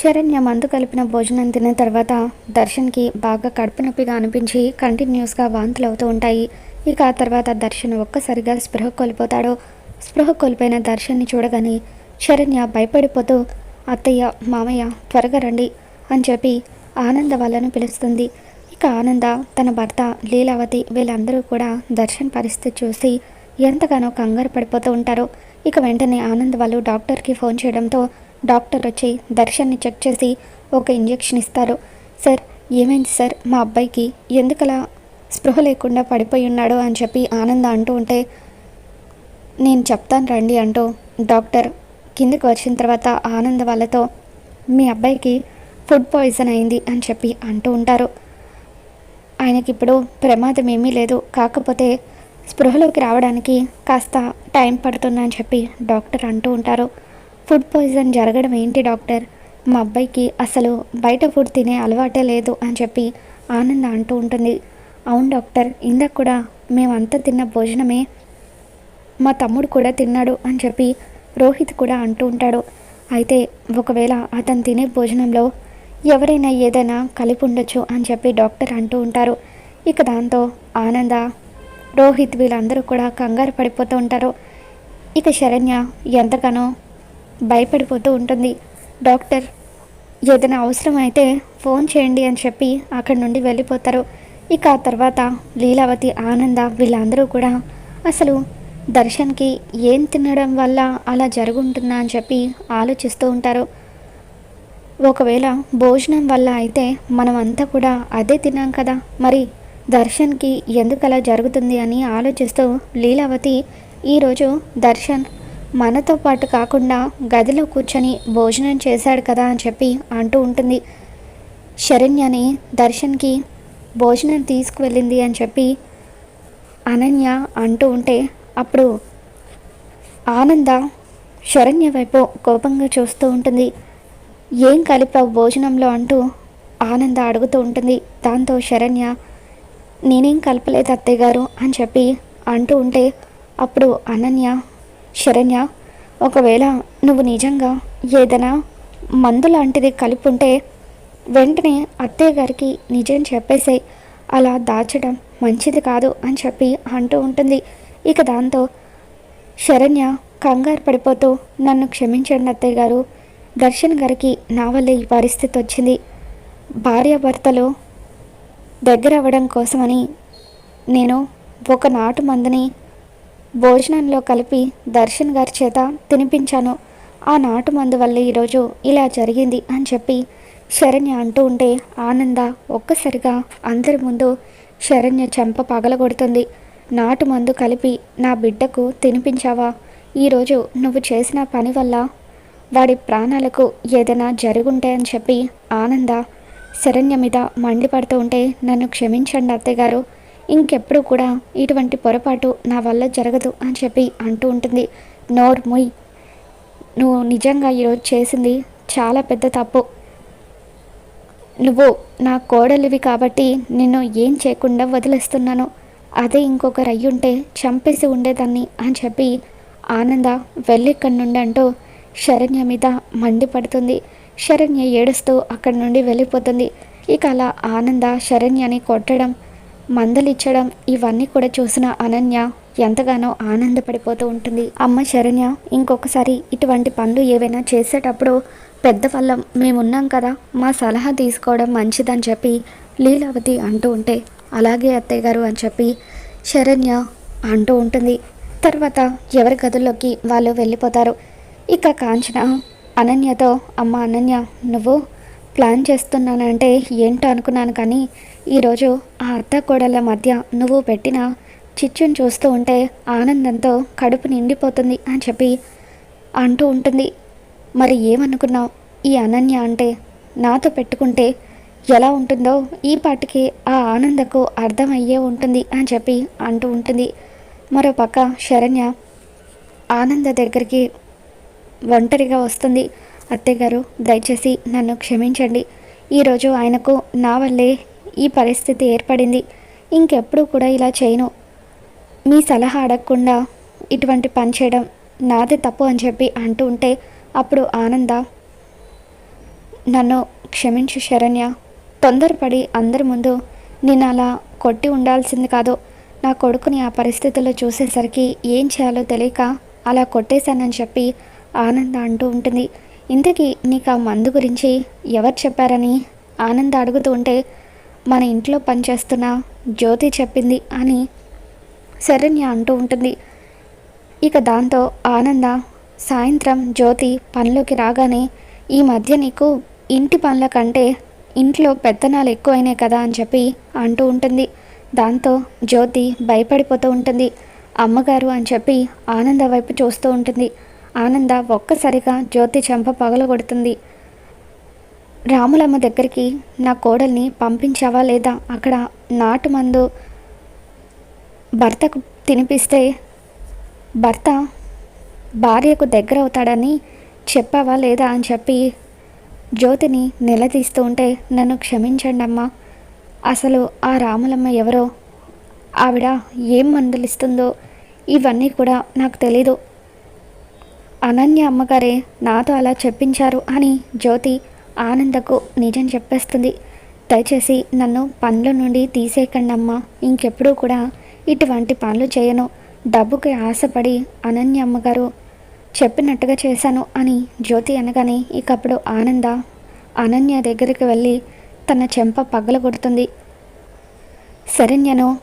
శరణ్య మందు కలిపిన భోజనం తిన్న తర్వాత దర్శన్కి బాగా కడుపు నొప్పిగా అనిపించి కంటిన్యూస్గా వాంతులు అవుతూ ఉంటాయి. ఇక ఆ తర్వాత దర్శన్ ఒక్కసారిగా స్పృహ కోల్పోతాడు. స్పృహ కోల్పోయిన దర్శన్ని చూడగానే శరణ్య భయపడిపోతూ అత్తయ్య మామయ్య త్వరగా రండి అని చెప్పి ఆనంద వాళ్ళను పిలుస్తుంది. ఇక ఆనంద తన భర్త లీలావతి వీళ్ళందరూ కూడా దర్శన్ పరిస్థితి చూసి ఎంతగానో కంగారు పడిపోతూ ఉంటారు. ఇక వెంటనే ఆనంద్ వాళ్ళు డాక్టర్కి ఫోన్ చేయడంతో డాక్టర్ వచ్చి దర్శన్ని చెక్ చేసి ఒక ఇంజెక్షన్ ఇస్తారు. సార్ ఏమైంది సార్? మా అబ్బాయికి ఎందుకలా స్పృహ లేకుండా పడిపోయి ఉన్నాడు అని చెప్పి ఆనంద అంటూ ఉంటే నేను చెప్తాను రండి అంటూ డాక్టర్ కిందకి వచ్చిన తర్వాత ఆనంద వాళ్ళతో మీ అబ్బాయికి ఫుడ్ పాయిజన్ అయింది అని చెప్పి అంటూ ఉంటారు. ఆయనకి ఇప్పుడు ప్రమాదం ఏమీ లేదు. కాకపోతే స్పృహలోకి రావడానికి కాస్త టైం పడుతుందని చెప్పి డాక్టర్ అంటూ ఉంటారు. ఫుడ్ పాయిజన్ జరగడం ఏంటి డాక్టర్? మా అబ్బాయికి అసలు బయట ఫుడ్ తినే అలవాటే లేదు అని చెప్పి ఆనంద అంటూ ఉంటుంది. అవును డాక్టర్ ఇందాక కూడా మేమంతా తిన్న భోజనమే మా తమ్ముడు కూడా తిన్నాడు అని చెప్పి రోహిత్ కూడా అంటూ ఉంటాడు. అయితే ఒకవేళ అతను తినే భోజనంలో ఎవరైనా ఏదైనా కలిపి ఉండొచ్చు అని చెప్పి డాక్టర్ అంటూ ఉంటారు. ఇక దాంతో ఆనంద రోహిత్ వీళ్ళందరూ కూడా కంగారు పడిపోతూ ఉంటారు. ఇక శరణ్య ఎంతగానో భయపడిపోతూ ఉంటుంది. డాక్టర్ ఏదైనా అవసరం అయితే ఫోన్ చేయండి అని చెప్పి అక్కడి నుండి వెళ్ళిపోతారు. ఇక ఆ తర్వాత లీలావతి ఆనంద వీళ్ళందరూ కూడా అసలు దర్శన్కి ఏం తినడం వల్ల అలా జరుగుంటుందా అని చెప్పి ఆలోచిస్తూ ఉంటారు. ఒకవేళ భోజనం వల్ల అయితే మనం అంతా కూడా అదే తిన్నాం కదా మరి దర్శన్కి ఎందుకు అలా జరుగుతుంది అని ఆలోచిస్తూ లీలావతి ఈరోజు దర్శన్ మనతో పాటు కాకుండా గదిలో కూర్చొని భోజనం చేశాడు కదా అని చెప్పి అంటూ ఉంటుంది. శరణ్యని దర్శన్కి భోజనం తీసుకువెళ్ళింది అని చెప్పి అనన్య అంటూ ఉంటే అప్పుడు ఆనంద శరణ్య వైపు కోపంగా చూస్తూ ఉంటుంది. ఏం కలిపావు భోజనంలో? అంటూ ఆనంద అడుగుతూ ఉంటుంది. దాంతో శరణ్య నేనేం కలపలేదు అత్తయ్య గారు అని చెప్పి అంటూ ఉంటే అప్పుడు అనన్య శరణ్య ఒకవేళ నువ్వు నిజంగా ఏదైనా మందు లాంటిది కలిపి ఉంటే వెంటనే అత్తయ్య గారికి నిజం చెప్పేసే అలా దాచడం మంచిది కాదు అని చెప్పి అంటూ ఉంటుంది. ఇక దాంతో శరణ్య కంగారు పడిపోతూ నన్ను క్షమించండి అత్తయ్య గారు. దర్శన్ గారికి నా వల్ల ఈ పరిస్థితి వచ్చింది. భార్యాభర్తలు దగ్గర అవ్వడం కోసమని నేను ఒక నాటు మందుని భోజనంలో కలిపి దర్శన్ గారి చేత తినిపించాను. ఆ నాటు మందు వల్ల ఈరోజు ఇలా జరిగింది అని చెప్పి శరణ్య అంటూ ఉంటే ఆనంద ఒక్కసారిగా అందరి ముందు శరణ్య చెంప పగలగొడుతుంది. నాటు మందు కలిపి నా బిడ్డకు తినిపించావా? ఈరోజు నువ్వు చేసిన పని వల్ల వాడి ప్రాణాలకు ఏదైనా జరుగుంటే అని చెప్పి ఆనంద శరణ్య మీద మండిపడుతూ ఉంటే నన్ను క్షమించండి అత్తయ్యగారు ఇంకెప్పుడు కూడా ఇటువంటి పొరపాటు నా వల్ల జరగదు అని చెప్పి అంటూ ఉంటుంది. నోర్ ముయ్. నువ్వు నిజంగా ఈరోజు చేసింది చాలా పెద్ద తప్పు. నువ్వు నా కోడలివి కాబట్టి నిన్ను ఏం చేయకుండా వదిలేస్తున్నాను. అదే ఇంకొకరు అయ్యుంటే చంపేసి ఉండేదాన్ని అని చెప్పి ఆనంద వెళ్ళిక్కడి నుండి అంటూ శరణ్య మీద మండిపడుతుంది. శరణ్య ఏడుస్తూ అక్కడి నుండి వెళ్ళిపోతుంది. ఇక అలా ఆనంద శరణ్యని కొట్టడం మందలిచ్చడం ఇవన్నీ కూడా చూసిన అనన్య ఎంతగానో ఆనందపడిపోతూ ఉంటుంది. అమ్మ శరణ్య ఇంకొకసారి ఇటువంటి పనులు ఏవైనా చేసేటప్పుడు పెద్దవాళ్ళం మేమున్నాం కదా మా సలహా తీసుకోవడం మంచిదని చెప్పి లీలావతి అంటూ ఉంటే అలాగే అత్తయ్య గారు అని చెప్పి శరణ్య అంటూ ఉంటుంది. తర్వాత ఎవరి గదుల్లోకి వాళ్ళు వెళ్ళిపోతారు. ఇక కాంచన అనన్యతో అమ్మ అనన్య నువ్వు ప్లాన్ చేస్తున్నానంటే ఏంటో అనుకున్నాను కానీ ఈరోజు ఆ అత్త కోడళ్ళ మధ్య నువ్వు పెట్టిన చిచ్చుని చూస్తూ ఉంటే ఆనందంతో కడుపు నిండిపోతుంది అని చెప్పి అంటూ ఉంటుంది. మరి ఏమనుకున్నావు? ఈ అనన్య అంటే నాతో పెట్టుకుంటే ఎలా ఉంటుందో ఈ పాటికి ఆ ఆనందకు అర్థమయ్యే ఉంటుంది అని చెప్పి అంటూ ఉంటుంది. మరో పక్క శరణ్య ఆనంద దగ్గరికి ఒంటరిగా వస్తుంది. అత్తయ్యగారు దయచేసి నన్ను క్షమించండి. ఈరోజు ఆయనకు నా వల్లే ఈ పరిస్థితి ఏర్పడింది. ఇంకెప్పుడు కూడా ఇలా చేయను. మీ సలహా అడగకుండా ఇటువంటి పని చేయడం నాదే తప్పు అని చెప్పి అంటూ ఉంటే అప్పుడు ఆనంద నన్ను క్షమించు శరణ్య. తొందరపడి అందరి ముందు నేను అలా కొట్టి ఉండాల్సింది కాదు. నా కొడుకుని ఆ పరిస్థితుల్లో చూసేసరికి ఏం చేయాలో తెలియక అలా కొట్టేశానని చెప్పి ఆనంద అంటూ ఉంటుంది. ఇంతకీ నీకు ఆ మందు గురించి ఎవరు చెప్పారని ఆనంద అడుగుతూ ఉంటే మన ఇంట్లో పనిచేస్తున్న జ్యోతి చెప్పింది అని శరణ్య అంటూ ఉంటుంది. ఇక దాంతో ఆనంద సాయంత్రం జ్యోతి పనిలోకి రాగానే ఈ మధ్య నీకు ఇంటి పనుల కంటే ఇంట్లో పెత్తనాలు ఎక్కువైనాయి కదా అని చెప్పి అంటూ ఉంటుంది. దాంతో జ్యోతి భయపడిపోతూ ఉంటుంది. అమ్మగారు అని చెప్పి ఆనంద వైపు చూస్తూ ఉంటుంది. ఆనంద ఒక్కసారిగా జ్యోతి చెంప పగలగొడుతుంది. రాములమ్మ దగ్గరికి నా కోడల్ని పంపించావా లేదా? అక్కడ నాటు మందు భర్తకు తినిపిస్తే భర్త భార్యకు దగ్గర అవుతాడని చెప్పావా లేదా అని చెప్పి జ్యోతిని నిలదీస్తూ ఉంటే నన్ను క్షమించండి అమ్మా అసలు ఆ రాములమ్మ ఎవరో? ఆవిడ ఏం మందులిస్తుందో ఇవన్నీ కూడా నాకు తెలీదు. అనన్య అమ్మగారే నాతో అలా చెప్పించారు అని జ్యోతి ఆనందకు నిజం చెప్పేస్తుంది. దయచేసి నన్ను పనుల నుండి తీసేయకండి అమ్మా ఇంకెప్పుడూ కూడా ఇటువంటి పనులు చేయను. డబ్బుకి ఆశపడి అనన్య అమ్మగారు చెప్పినట్టుగా చేశాను అని జ్యోతి అనగానే ఇకప్పుడు ఆనంద అనన్య దగ్గరికి వెళ్ళి తన చెంప పగలగొడుతుంది. శరణ్యను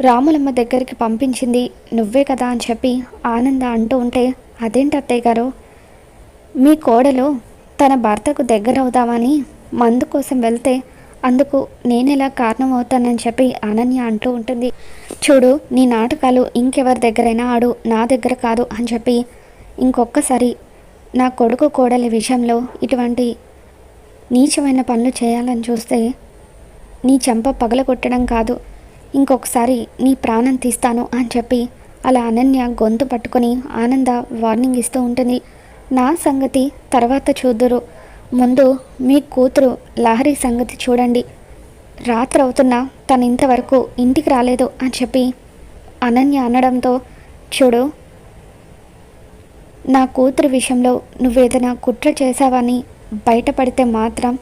రాములమ్మ దగ్గరికి పంపించింది. నువ్వే కదా అని చెప్పి ఆనంద అంటూ ఉంటే అదేంటి అత్తయ్య గారు? మీ కోడలు తన భర్తకు దగ్గర అవుదామని మందు కోసం వెళ్తే అందుకు నేనెలా కారణం అవుతానని చెప్పి అనన్య అంటూ ఉంటుంది. చూడు నీ నాటకాలు ఇంకెవరి దగ్గరైనా ఆడు నా దగ్గర కాదు అని చెప్పి ఇంకొకసారి నా కొడుకు కోడలి విషయంలో ఇటువంటి నీచమైన పనులు చేయాలని చూస్తే నీ చెంప పగలగొట్టడం కాదు. ఇంకొకసారి నీ ప్రాణం తీస్తాను అని చెప్పి అలా అనన్య గొంతు పట్టుకొని ఆనంద వార్నింగ్ ఇస్తూ ఉంటుంది. నా సంగతి తర్వాత చూద్దురు. ముందు మీ కూతురు లహరి సంగతి చూడండి. రాత్రి అవుతున్నా తను ఇంతవరకు ఇంటికి రాలేదు అని చెప్పి అనన్య అనడంతో చూడు నా కూతురు విషయంలో నువ్వేదైనా కుట్ర చేశావని బయటపడితే మాత్రం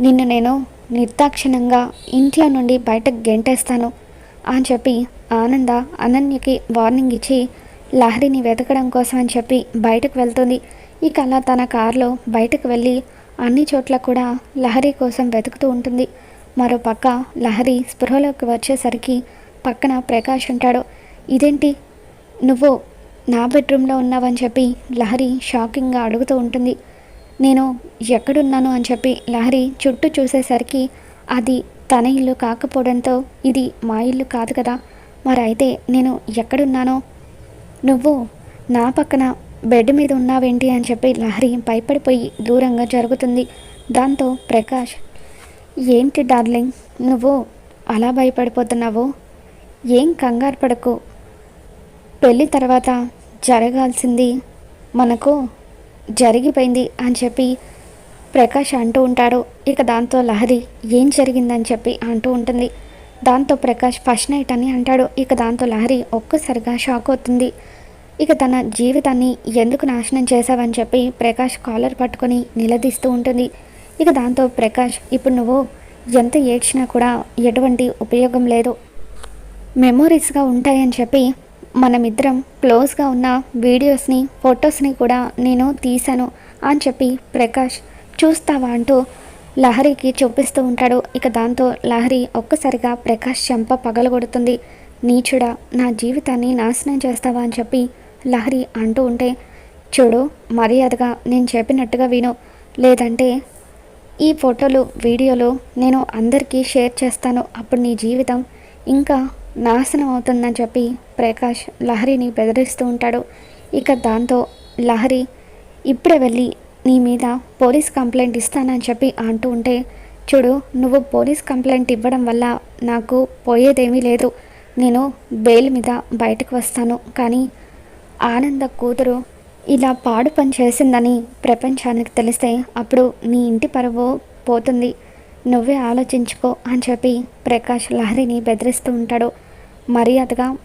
నిన్ను నేను నిర్దాక్షిణంగా ఇంట్లో నుండి బయటకు గెంటేస్తాను అని చెప్పి ఆనంద అనన్యకి వార్నింగ్ ఇచ్చి లహరిని వెతకడం కోసం అని చెప్పి బయటకు వెళ్తుంది. ఇక అలా తన కారులో బయటకు వెళ్ళి అన్ని చోట్ల కూడా లహరి కోసం వెతుకుతూ ఉంటుంది. మరో పక్క లహరి స్పృహలోకి వచ్చేసరికి పక్కన ప్రకాష్ ఉంటాడు. ఇదేంటి? నువ్వు నా బెడ్రూమ్లో ఉన్నావని చెప్పి లహరి షాకింగ్గా అడుగుతూ ఉంటుంది. నేను ఎక్కడున్నాను అని చెప్పి లహరి చుట్టూ చూసేసరికి అది తన ఇల్లు కాకపోవడంతో ఇది మా ఇల్లు కాదు కదా. మరి అయితే నేను ఎక్కడున్నానో నువ్వు నా పక్కన బెడ్ మీద ఉన్నావేంటి అని చెప్పి లహరి భయపడిపోయి దూరంగా జరుగుతుంది. దాంతో ప్రకాష్ ఏంటి డార్లింగ్ నువ్వు అలా భయపడిపోతున్నావు? ఏం కంగారు పడకు. పెళ్ళి తర్వాత జరగాల్సింది మనకు జరిగిపోయింది అని చెప్పి ప్రకాష్ అంటూ ఉంటాడు. ఇక దాంతో లహరి ఏం జరిగిందని చెప్పి అంటూ ఉంటుంది. దాంతో ప్రకాష్ ఫస్ట్ నైట్ అని అంటాడు. ఇక దాంతో లహరి ఒక్కసారిగా షాక్ అవుతుంది. ఇక తన జీవితాన్ని ఎందుకు నాశనం చేశావని చెప్పి ప్రకాష్ కాలర్ పట్టుకొని నిలదీస్తూ ఉంటుంది. ఇక దాంతో ప్రకాష్ ఇప్పుడు నువ్వు ఎంత ఏడ్చినా కూడా ఎటువంటి ఉపయోగం లేదు. మెమోరీస్గా ఉంటాయని చెప్పి మనమిద్దరం క్లోజ్గా ఉన్న వీడియోస్ని ఫొటోస్ని కూడా నేను తీశాను అని చెప్పి ప్రకాష్ చూస్తావా అంటూ లహరికి చూపిస్తూ ఉంటాడు. ఇక దాంతో లహరి ఒక్కసారిగా ప్రకాష్ చెంప పగలగొడుతుంది. నీచుడా నా జీవితాన్ని నాశనం చేస్తావా? అని చెప్పి లహరి అంటూ ఉంటే చూడు మర్యాదగా నేను చెప్పినట్టుగా విను. లేదంటే ఈ ఫోటోలు వీడియోలు నేను అందరికీ షేర్ చేస్తాను. అప్పుడు నీ జీవితం ఇంకా నాశనం అవుతుందని చెప్పి ప్రకాష్ లహరిని బెదిరిస్తూ ఉంటాడు. ఇక దాంతో లహరి ఇప్పుడే వెళ్ళి నీ మీద పోలీస్ కంప్లైంట్ ఇస్తానని చెప్పి అంటూ ఉంటే చూడు నువ్వు పోలీస్ కంప్లైంట్ ఇవ్వడం వల్ల నాకు పోయేదేమీ లేదు. నేను బెయిల్ మీద బయటకు వస్తాను. కానీ ఆనంద కూతురు ఇలా పాడు పని చేసిందని ప్రపంచానికి తెలిస్తే అప్పుడు నీ ఇంటి పరువు పోతుంది. నువ్వే ఆలోచించుకో అని చెప్పి ప్రకాష్ లహరిని బెదిరిస్తూ ఉంటాడు. మర్యాదగా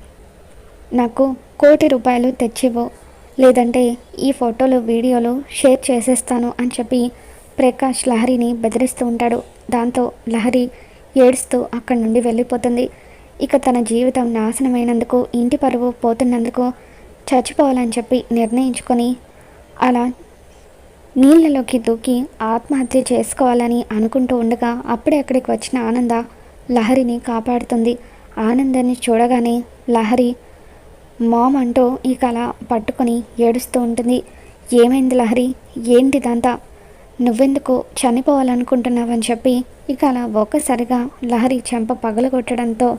నాకు కోటి రూపాయలు తెచ్చివ్వు. లేదంటే ఈ ఫోటోలు వీడియోలు షేర్ చేసేస్తాను అని చెప్పి ప్రకాష్ లహరిని బెదిరిస్తూ ఉంటాడు. దాంతో లహరి ఏడుస్తూ అక్కడి నుండి వెళ్ళిపోతుంది. ఇక తన జీవితం నాశనమైనందుకు ఇంటి పరువు పోతున్నందుకు చచ్చిపోవాలని చెప్పి నిర్ణయించుకొని అలా నీళ్ళలోకి దూకి ఆత్మహత్య చేసుకోవాలని అనుకుంటూ ఉండగా అప్పుడే అక్కడికి వచ్చిన ఆనంద లహరిని కాపాడుతుంది. ఆనందాన్ని చూడగానే లహరి మామ్ అంటూ ఇక అలా పట్టుకొని ఏడుస్తూ ఉంటుంది. ఏమైంది లహరి? ఏంటిదంతా నువ్వెందుకు చనిపోవాలనుకుంటున్నావని చెప్పి ఇక అలా ఒక్కసారిగా లహరి చెంప పగలగొట్టడంతో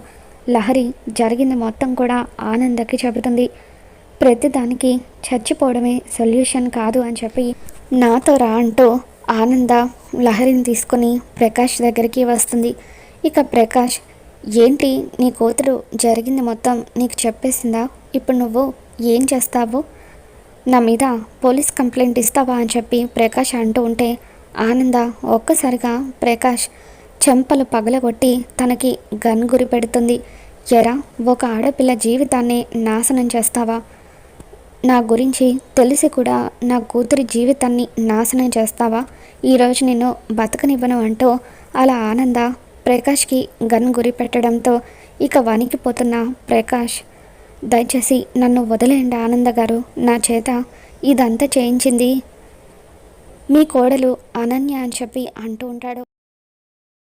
లహరి జరిగింది మొత్తం కూడా ఆనందకి చెబుతుంది. ప్రతిదానికి చచ్చిపోవడమే సొల్యూషన్ కాదు అని చెప్పి నాతో రా అంటూ ఆనంద లహరిని తీసుకొని ప్రకాష్ దగ్గరికి వస్తుంది. ఇక ప్రకాష్ ఏంటి నీ కూతురు జరిగింది మొత్తం నీకు చెప్పేసిందా? ఇప్పుడు నువ్వు ఏం చేస్తావు? నా మీద పోలీస్ కంప్లైంట్ ఇస్తావా? అని చెప్పి ప్రకాష్ అంటూ ఉంటే ఆనంద ఒక్కసారిగా ప్రకాష్ చెంపలు పగలగొట్టి తనకి గన్ గురి పెడుతుంది. ఎరా ఒక ఆడపిల్ల జీవితాన్ని నాశనం చేస్తావా? నా గురించి తెలిసి కూడా నా కూతురి జీవితాన్ని నాశనం చేస్తావా? ఈరోజు నేను బతకనివ్వను అంటూ అలా ఆనంద ప్రకాష్కి గన్ గురి పెట్టడంతో ఇక వణికిపోతున్న ప్రకాష్ దయచేసి నన్ను వదిలేయండి ఆనంద గారు. నా చేత ఇదంతా చేయించింది మీ కోడలు అనన్య అని చెప్పి అంటూ ఉంటాడు.